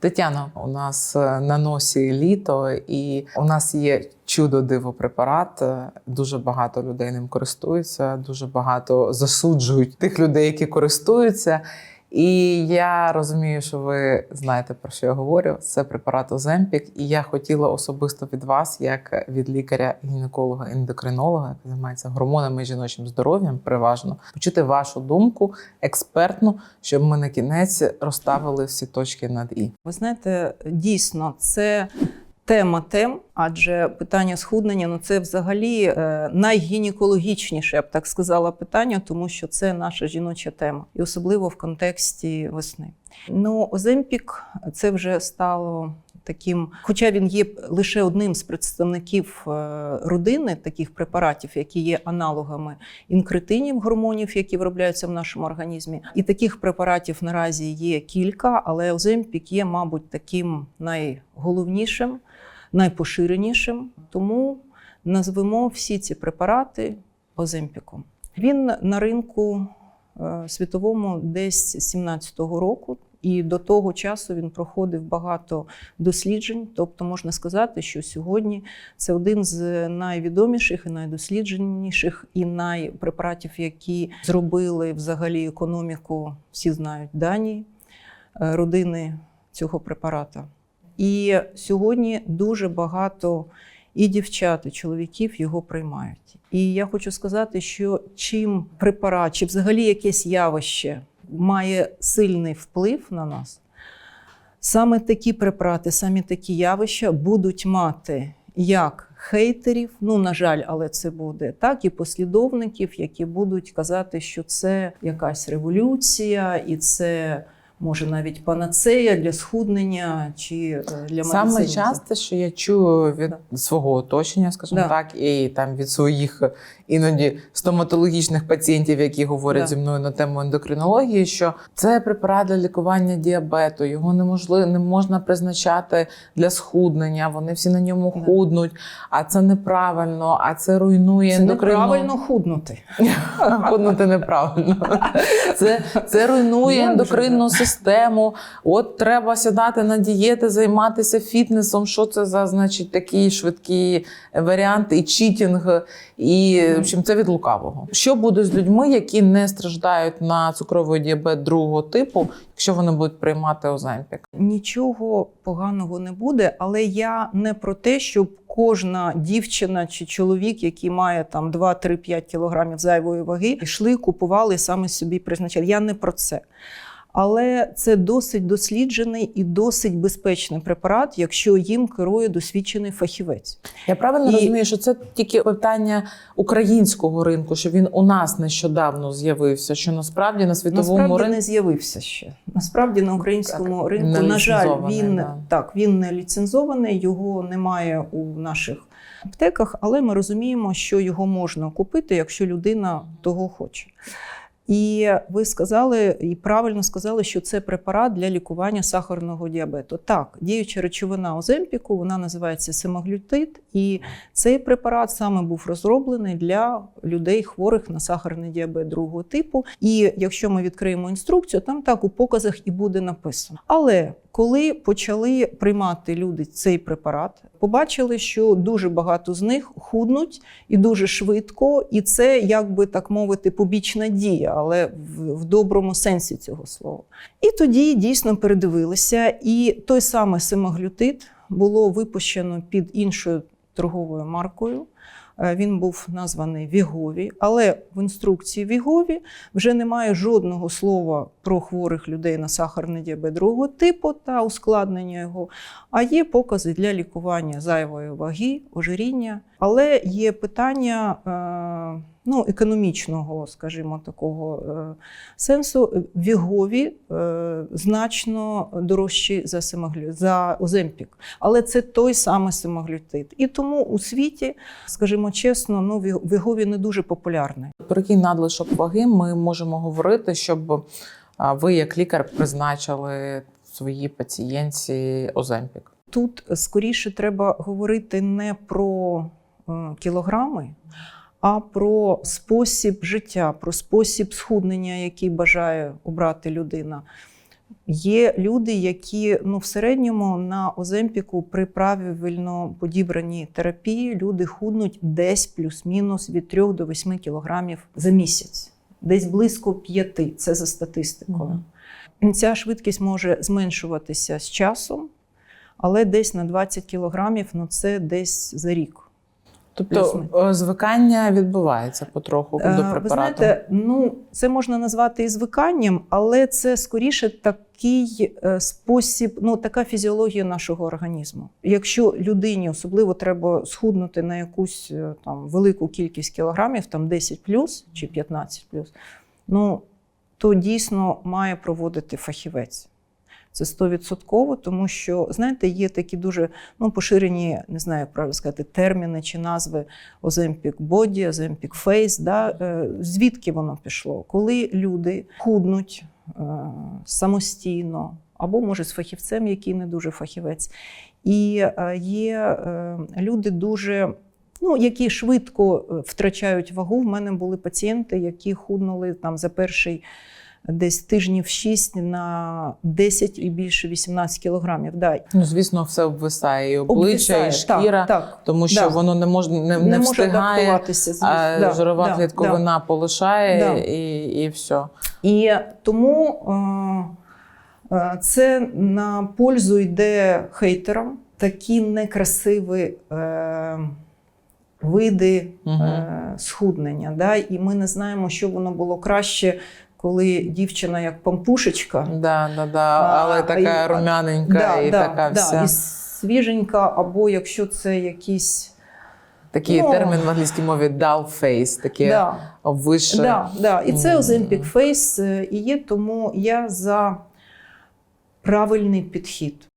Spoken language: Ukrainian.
Тетяно, у нас е, на носі літо, і у нас є чудо диво препарат. Е, Дуже багато людей ним користуються, дуже багато засуджують тих людей, які користуються. І я розумію, що ви знаєте про що я говорю. Це препарат Оземпік, і я хотіла особисто від вас, як від лікаря, гінеколога, ендокринолога, який займається гормонами і жіночим здоров'ям, переважно почути вашу думку експертну, щоб ми на кінець розставили всі точки над і. Ви знаєте, дійсно, це тема тем, адже питання схуднення ну це взагалі е, найгінекологічніше, я б так сказала, питання, тому що це наша жіноча тема, і особливо в контексті весни. Ну, Оземпік це вже стало. Таким, хоча він є лише одним з представників е, родини таких препаратів, які є аналогами інкретинів гормонів, які виробляються в нашому організмі, і таких препаратів наразі є кілька, але Оземпік є, мабуть, таким найголовнішим, найпоширенішим. Тому назвемо всі ці препарати Оземпіком. Він на ринку е, світовому десь з 17-го року. І до того часу він проходив багато досліджень. Тобто можна сказати, що сьогодні це один з найвідоміших і найдослідженіших і найпрепаратів, які зробили взагалі економіку, всі знають Данії, е, родини цього препарата. І сьогодні дуже багато і дівчат, і чоловіків його приймають. І я хочу сказати, що чим препарат, чи взагалі якесь явище має сильний вплив на нас, саме такі препарати, саме такі явища будуть мати як хейтерів, ну на жаль, але це буде, так і послідовників, які будуть казати, що це якась революція, і це може навіть панацея для схуднення чи е, для Саме часто, що я чую від свого оточення, скажімо Да. так, і там від своїх е, іноді стоматологічних пацієнтів, які говорять Да. зі мною на тему ендокринології, що це препарат для лікування діабету, його неможливо не можна призначати для схуднення. Вони всі на ньому Да. худнуть, а це неправильно, а це руйнує Це неправильно худнути. Худнути неправильно. Це, це руйнує ендокринну систему. От треба сідати на дієти, займатися фітнесом. Що це за значить такі швидкі варіанти, і читінг, і в общем, це від лукавого. Що буде з людьми, які не страждають на цукровий діабет другого типу, якщо вони будуть приймати Оземпік? Нічого поганого не буде, але я не про те, щоб кожна дівчина чи чоловік, який має там 2-3-5 кілограмів зайвої ваги, йшли, купували саме собі призначали. Я не про це. Але це досить досліджений і досить безпечний препарат, якщо їм керує досвідчений фахівець. Я правильно І- розумію, що це тільки питання українського ринку, що він у нас нещодавно з'явився, що насправді на світовому Насправді ринку не з'явився ще. Насправді на українському Так, ринку, на жаль, він да. так він не ліцензований, його немає у наших аптеках, але ми розуміємо, що його можна купити, якщо людина того хоче. І ви сказали і правильно сказали, що це препарат для лікування сахарного діабету. Так, діюча речовина Оземпіку, вона називається семаглютид, і цей препарат саме був розроблений для людей, хворих на сахарний діабет другого типу. І якщо ми відкриємо інструкцію, там так у показах і буде написано. Але коли почали приймати люди цей препарат, побачили, що дуже багато з них худнуть і дуже швидко, і це, як би так мовити, побічна дія, але в, в доброму сенсі цього слова. І тоді дійсно передивилися, і той самий семаглютид було випущено під іншою торговою маркою. Е, Він був названий Вігові, але в інструкції Вігові вже немає жодного слова про хворих людей на сахарний діабет другого типу та ускладнення його, а є покази для лікування зайвої ваги, ожиріння. Але є питання е, ну, економічного, скажімо, такого е, сенсу. Вігові е, значно дорожчі за, семаглю, за Оземпік. Але це той самий семаглютид. І тому у світі, скажімо чесно, ну, Ві- Вігові не дуже популярний. Про який надлишок ваги ми можемо говорити, щоб ви, як лікар, призначили своїй пацієнтці Оземпік? Тут скоріше треба говорити не про е, кілограми, а про спосіб життя, про спосіб схуднення, який бажає обрати людина. Є люди, які ну, в середньому на Оземпіку при правильно подібраній терапії люди худнуть десь плюс-мінус від 3 до 8 кілограмів за місяць, десь близько 5, це за статистикою. Ця швидкість може зменшуватися з часом, але десь на 20 кілограмів ну, це десь за рік. Тобто Плюс-мінус. е, звикання відбувається потроху Е, до Ви препарату. знаєте, ну це можна назвати і звиканням, але це скоріше такий е, спосіб, ну така фізіологія нашого організму. Якщо людині особливо треба схуднути на якусь там велику кількість кілограмів, там 10 плюс чи 15 плюс, ну то дійсно має проводити фахівець. Це стовідсотково, тому що знаєте, є такі дуже ну, поширені, не знаю, як правильно сказати, терміни чи назви Оземпік Body, Оземпік Face. Да? Е, Звідки воно пішло? Коли люди худнуть е, самостійно, або може з фахівцем, який не дуже фахівець, і е, є люди дуже. Ну, які швидко втрачають вагу. В мене були пацієнти, які худнули там за перший десь тижнів 6 на 10 і більше 18 кілограмів. Да. Ну, звісно, все обвисає і обличчя, Обвисає, і шкіра, так, так. тому що Да. воно не може не, не, може встигає, а Да, жирова да, клітковина полишає Да. і, і все. І тому е, е, це на пользу йде хейтерам. Такі некрасиві е, види е, схуднення. Да? І ми не знаємо, що воно було краще, коли дівчина як пампушечка. Да, да, да. А, Але така і- рум'яненька і така вся. і свіженька, або якщо це якісь. Такий Ну. термін в англійській мові dull face, таке Да, вище. Да, да. І це. Ozempic Face е, і є, тому я за правильний підхід.